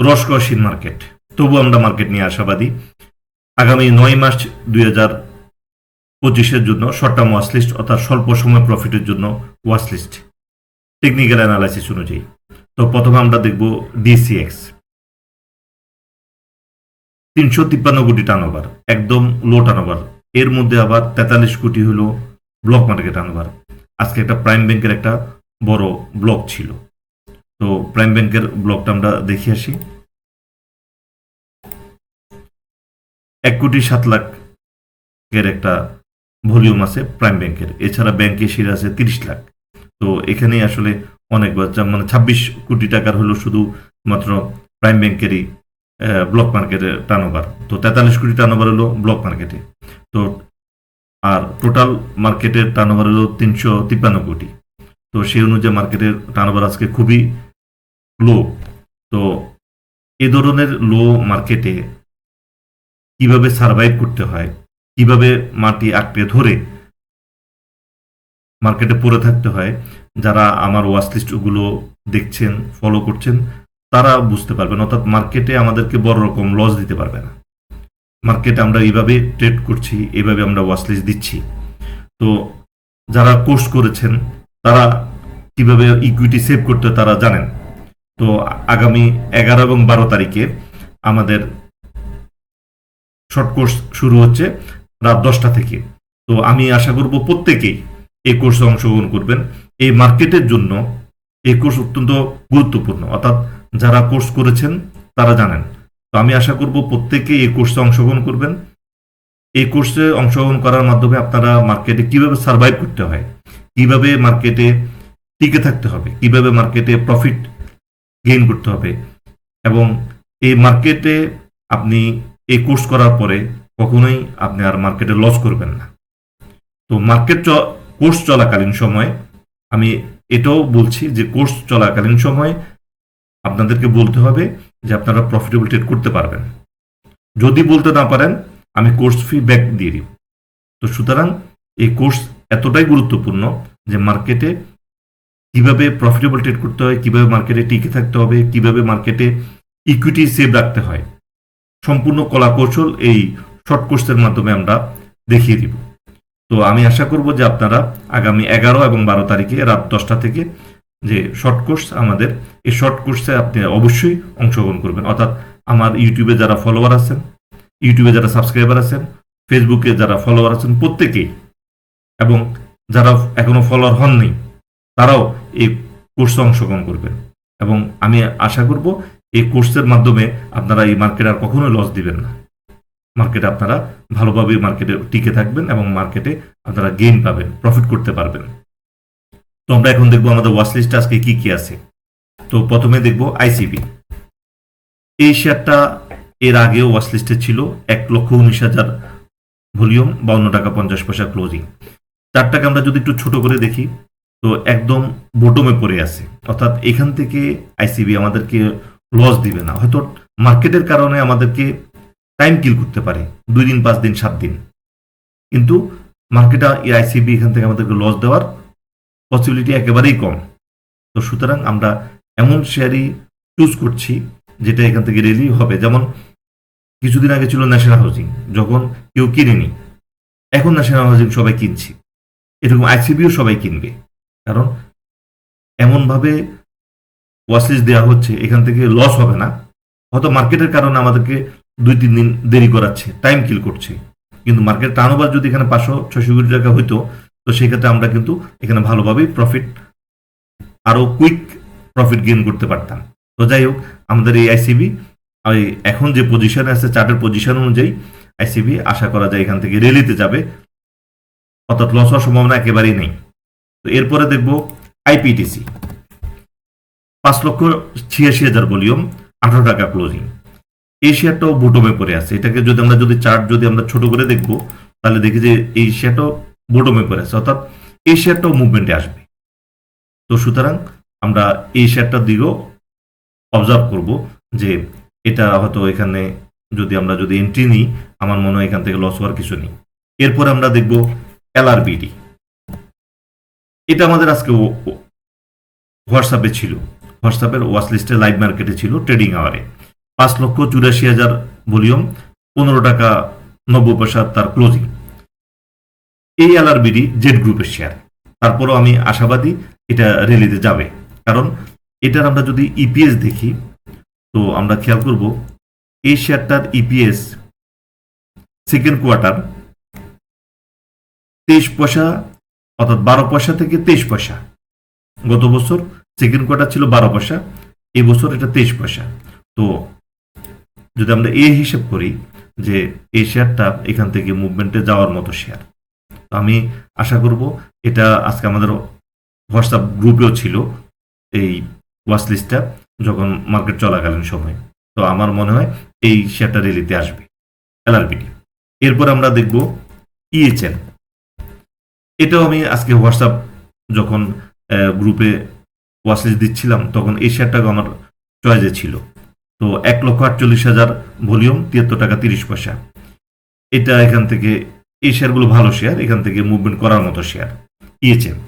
রসকসীন market. তবু আমরা market নিয়ে আশাবাদী। আগামী নয় মার্চ দুই হাজার পঁচিশের জন্য শর্ট টার্ম ওয়াচ লিস্ট অর্থাৎ স্বল্প সময় প্রফিটের জন্য ওয়াচ লিস্ট টেকনিক্যাল অ্যানালাইসিস অনুযায়ী। তো প্রথমে আমরা দেখব ডিসিএক্স তিনশো তিপ্পান্ন কোটি টার্নওভার একদম লো টার্নওভার এর মধ্যে আবার তেতাল্লিশ কোটি হলো ব্লক মার্কেট টার্নওভার আজকে একটা প্রাইম ব্যাংকের একটা বড় ব্লক ছিল। তো প্রাইম ব্যাংকের ব্লকটা আমরা দেখে আসি। এক কোটি সাত লাখ এর একটা ভলিউম আছে প্রাইম ব্যাংকের। এছাড়া ব্যাংকে শেয়ার আছে তিরিশ লাখ। তো এখানে আসলে অনেক বাচ্চা মানে ছাব্বিশ কোটি টাকার হলো শুধু মাত্র প্রাইম ব্যাংকেরই ব্লক মার্কেটের টার্নওভার তো তেতাল্লিশ কোটি টার্নওভার হলো ব্লক মার্কেটে। তো আর টোটাল মার্কেটের টার্নওভার হলো তিনশো তিপ্পান্ন কোটি। তো সেই অনুযায়ী মার্কেটের টার্নওভার আজকে খুবই লো। তো এ ধরনের লো মার্কেটে কীভাবে সার্ভাইভ করতে হয়, কীভাবে মাটি আঁকড়ে ধরে মার্কেটে পড়ে থাকতে হয়, যারা আমার ওয়াচ লিস্টগুলো দেখছেন ফলো করছেন, তারা বুঝতে পারবেন অর্থাৎ মার্কেটে আমাদেরকে বড় রকম লস দিতে পারবে না। মার্কেটে আমরা এইভাবে ট্রেড করছি, এইভাবে আমরা ওয়াচ লিস্ট দিচ্ছি। তো যারা কোর্স করেছেন, তারা কীভাবে ইকুইটি সেভ করতে তারা জানেন। তো আগামী এগারো এবং বারো তারিখে আমাদের শর্ট কোর্স শুরু হচ্ছে রাত দশটা থেকে। তো আমি আশা করব প্রত্যেকেই এই কোর্সে অংশগ্রহণ করবেন। এই মার্কেটের জন্য এই কোর্স অত্যন্ত গুরুত্বপূর্ণ। অর্থাৎ যারা কোর্স করেছেন, তারা জানেন। তো আমি আশা করব প্রত্যেকেই এই কোর্সে অংশগ্রহণ করবেন। এই কোর্সে অংশগ্রহণ করার মাধ্যমে আপনারা মার্কেটে কীভাবে সার্ভাইভ করতে হয়, কীভাবে মার্কেটে টিকে থাকতে হবে, কীভাবে মার্কেটে প্রফিট গেইন করতে হবে। এবং এই মার্কেটে আপনি এই কোর্স করার পরে কখনোই আপনি আর মার্কেটে লস করবেন না। তো মার্কেট কোর্স চলাকালীন সময় আমি এটাও বলছি যে কোর্স চলাকালীন সময় আপনাদেরকে বলতে হবে যে আপনারা প্রফিটেবল ট্রেড করতে পারবেন। যদি বলতে না পারেন, আমি কোর্স ফি ব্যাক দিয়ে দিব তো সুতরাং এই কোর্স এতটাই গুরুত্বপূর্ণ যে মার্কেটে কীভাবে প্রফিটেবল ট্রেড করতে হয়, কীভাবে মার্কেটে টিকে থাকতে হবে, কীভাবে মার্কেটে ইকুইটি সেভ রাখতে হয়, সম্পূর্ণ কলা কৌশল এই শর্ট কোর্সের মাধ্যমে আমরা দেখিয়ে দিব। তো আমি আশা করব যে আপনারা আগামী এগারো এবং বারো তারিখে রাত দশটা থেকে যে শর্ট কোর্স আমাদের, এই শর্ট কোর্সে আপনি অবশ্যই অংশগ্রহণ করবেন। অর্থাৎ আমার ইউটিউবে যারা ফলোয়ার আছেন ইউটিউবে যারা সাবস্ক্রাইবার আছেন ফেসবুকে যারা ফলোয়ার আছেন প্রত্যেকেই, এবং যারা এখনও ফলোয়ার হননি তারাও এই কোর্সে অংশগ্রহণ করবেন এবং আমি আশা করব এই কোর্সের মাধ্যমে আপনারা এই মার্কেট আর কখনোই লস দিবেন না। মার্কেটে আপনারা ভালোভাবে মার্কেটে টিকে থাকবেন এবং মার্কেটে আপনারা গেইন পাবেন প্রফিট করতে পারবেন। তো আমরা এখন দেখব আমাদের ওয়াচ লিস্টে আজকে কি কি আছে। তো প্রথমে দেখব আইসিবি এই শেয়ারটা এর আগেও ওয়াচ লিস্টে ছিল, এক লক্ষ উনিশ হাজার ভলিউম, বাউন্ন টাকা পঞ্চাশ পয়সা ক্লোজিং চারটাকে আমরা যদি একটু ছোট করে দেখি তো একদম বোটমে পড়ে আছে। অর্থাৎ এখান থেকে আইসিবি আমাদেরকে লস দিবে না। হয়তো মার্কেটের কারণে আমাদেরকে টাইম কিল করতে পারে। দুই দিন, পাঁচ দিন, সাত দিন। কিন্তু মার্কেটে আইসিবি এখান থেকে আমাদেরকে লস দেওয়ার পসিবিলিটি একেবারেই কম। তো সুতরাং আমরা এমন শেয়ারই চুজ করছি যেটা এখান থেকে রেলি হবে। যেমন কিছুদিন আগে ছিল ন্যাশনাল হাউজিং যখন কেউ কিনেনি। এখন ন্যাশনাল হাউজিং সবাই কিনছি। এরকম আইসিবিও সবাই কিনবে। কারণ এমনভাবে ওয়াসলিস দেওয়া হচ্ছে, এখান থেকে লস হবে না। হয়তো মার্কেটের কারণে আমাদেরকে দুই তিন দিন দেরি করাচ্ছে টাইম কিল করছে। কিন্তু মার্কেট টার্নওভার যদি এখানে পাঁচশো ছশো কোটি টাকা হইতো, তো সেক্ষেত্রে আমরা কিন্তু এখানে ভালোভাবেই প্রফিট আরও কুইক প্রফিট গেইন করতে পারতাম। তো যাই হোক, আমাদের এই আইসিবি এখন যে পজিশনে আছে চার্টের পজিশন অনুযায়ী আইসিবি আশা করা যায় এখান থেকে রেলিতে যাবে। অর্থাৎ লস হওয়ার সম্ভাবনা একেবারেই নেই। তো এরপরে দেখব আইপিটিসি পাঁচ লক্ষ ছিয়াশি হাজার ভলিউম, আঠারো টাকা ক্লোজিং। এই শেয়ারটাও বোটমে পড়ে আছে। এটাকে যদি আমরা যদি চার্ট যদি আমরা ছোট করে দেখব, তাহলে দেখি যে এই শেয়ারটাও বোটমে পড়ে আছে। অর্থাৎ এই শেয়ারটাও মুভমেন্টে আসবে। তো সুতরাং আমরা এই শেয়ারটার দিকেও অবজার্ভ করব যে এটা হয়তো এখানে যদি আমরা যদি এন্ট্রি নিই, আমার মনে হয় এখান থেকে লস হওয়ার কিছু নেই। এরপরে আমরা দেখব এলআরবিডি এটা আমাদের আজকে হোয়াটসঅ্যাপে ছিল। হোয়াটসঅ্যাপের ওয়াচ লিস্টে লাইভ মার্কেটে ছিল ট্রেডিং আওয়ারে। পাঁচ লক্ষ চুরাশি হাজার ভলিউম, পনেরো টাকা নব্বই পয়সা তার ক্লোজিং এই এলআরবিডি জেড গ্রুপের শেয়ার তারপরও আমি আশাবাদী এটা রেলিতে যাবে। কারণ এটার আমরা যদি ইপিএস দেখি, তো আমরা খেয়াল করব, এই শেয়ারটার ইপিএস সেকেন্ড কোয়ার্টার তেইশ পয়সা অর্থাৎ বারো পয়সা থেকে তেইশ পয়সা। গত বছর সেকেন্ড কোয়ার্টার ছিল বারো পয়সা, এই বছর এটা তেইশ পয়সা। তো যদি আমরা এই হিসেব করি যে এই শেয়ারটা এখান থেকে মুভমেন্টে যাওয়ার মতো শেয়ার তো আমি আশা করব এটা আজকে আমাদের হোয়াটসঅ্যাপ গ্রুপেও ছিল এই ওয়াচ লিস্টটা যখন মার্কেট চলাকালীন সময়। তো আমার মনে হয় এই শেয়ারটা রেলিতে আসবে এলআরবিডি এরপর আমরা দেখব ইএচএন এটাও আমি আজকে হোয়াটসঅ্যাপ যখন গ্রুপে ওয়াচ লিস্ট দিচ্ছিলাম, তখন এই শেয়ারটাকে আমার চয়েসে ছিল। তো এক লক্ষ আটচল্লিশ হাজার ভলিউম, তিয়াত্তর টাকা তিরিশ পয়সা। এটা এখান থেকে, এই শেয়ারগুলো ভালো শেয়ার, এখান থেকে মুভমেন্ট করার মতো শেয়ার। ইএচএম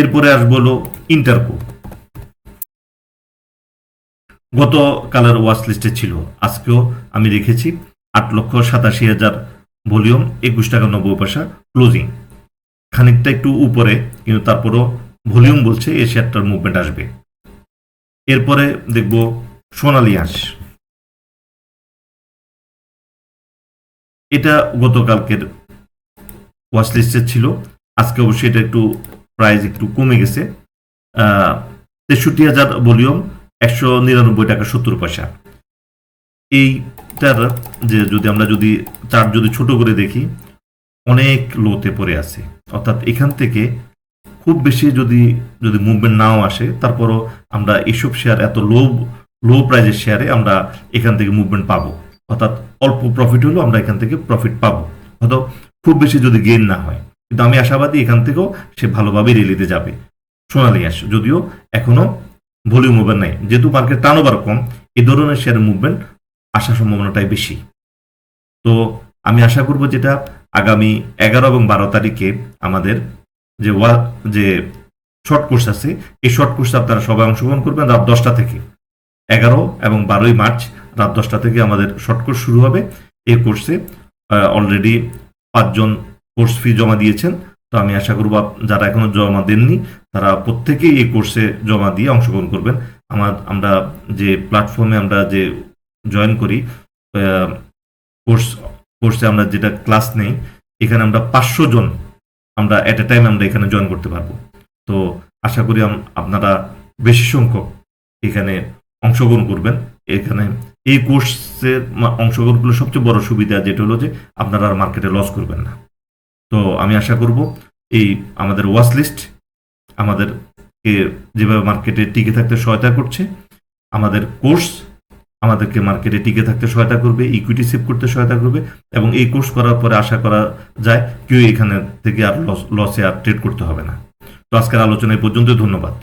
এরপরে আসব হলো ইন্টারকো গত কালার ওয়াচ লিস্টে ছিল। আজকেও আমি রেখেছি আট লক্ষ সাতাশি হাজার ভলিউম, একুশ টাকা নব্বই পয়সা ক্লোজিং খানিকটা একটু উপরে, কিন্তু তারপরও ভলিউম বলছে এই শেয়ারটার মুভমেন্ট আসবে। এরপরে দেখব সোনালী হাঁস এটা গতকালকের ওয়াচ লিস্টে ছিল। আজকে অবশ্যই এটা একটু প্রাইস একটু কমে গেছে। তেষট্টি হাজার ভলিউম, একশো নিরানব্বই টাকা সত্তর পয়সা। এইটার যে যদি আমরা যদি চার্ট যদি ছোট করে দেখি অনেক লোতে পড়ে আছে। অর্থাৎ এখান থেকে খুব বেশি যদি যদি মুভমেন্ট নাও আসে, তারপরও আমরা এইসব শেয়ার এত লো লো প্রাইজের শেয়ারে আমরা এখান থেকে মুভমেন্ট পাবো। অর্থাৎ অল্প প্রফিট হলেও আমরা এখান থেকে প্রফিট পাবো। হয়তো খুব বেশি যদি গেইন না হয়। কিন্তু আমি আশাবাদী এখান থেকেও সে ভালোভাবে রেলিতে যাবে। সোনালি আস যদিও এখনও ভলিউম মুভমেন্ট নাই। যেহেতু মার্কেট টার্নওভার কম এই ধরনের শেয়ারের মুভমেন্ট আসার সম্ভাবনাটাই বেশি। তো আমি আশা করব যেটা আগামী এগারো এবং বারো তারিখে আমাদের যে ওয়া যে শর্ট কোর্স আছে, এই শর্ট কোর্সে আপনারা সবাই অংশগ্রহণ করবেন রাত দশটা থেকে। এগারো এবং বারোই মার্চ রাত দশটা থেকে আমাদের শর্ট কোর্স শুরু হবে। এই কোর্সে অলরেডি পাঁচজন কোর্স ফি জমা দিয়েছেন। তো আমি আশা করব যারা এখনও জমা দেননি, তারা প্রত্যেকেই এই কোর্সে জমা দিয়ে অংশগ্রহণ করবেন। আমার, আমরা যে প্ল্যাটফর্মে আমরা যে জয়েন করি কোর্স কোর্সে আমরা যেটা ক্লাস নেই, এখানে আমরা পাঁচশো জন, আমরা এট এ টাইম আমরা এখানে জয়েন করতে পারব। তো আশা করি আপনারা বেশি সংখ্যক এখানে অংশগ্রহণ করবেন। এখানে এই কোর্সের মা- অংশগ্রহণ করলে সবচেয়ে বড় সুবিধা যেটা হলো যে, আপনারা আর মার্কেটে লস করবেন না। তো আমি আশা করব এই আমাদের ওয়াচ লিস্ট আমাদেরকে যেভাবে মার্কেটে টিকে থাকতে সহায়তা করছে, আমাদের কোর্স আমাদেরকে মার্কেটে টিকে থাকতে সহায়তা করবে ইকুইটি সেভ করতে সহায়তা করবে এবং এই কোর্স করার পরে আশা করা যায় কেউ এখানে থেকে আর লস আর ট্রেড করতে হবে না। তো আজকের আলোচনা এই পর্যন্ত ধন্যবাদ।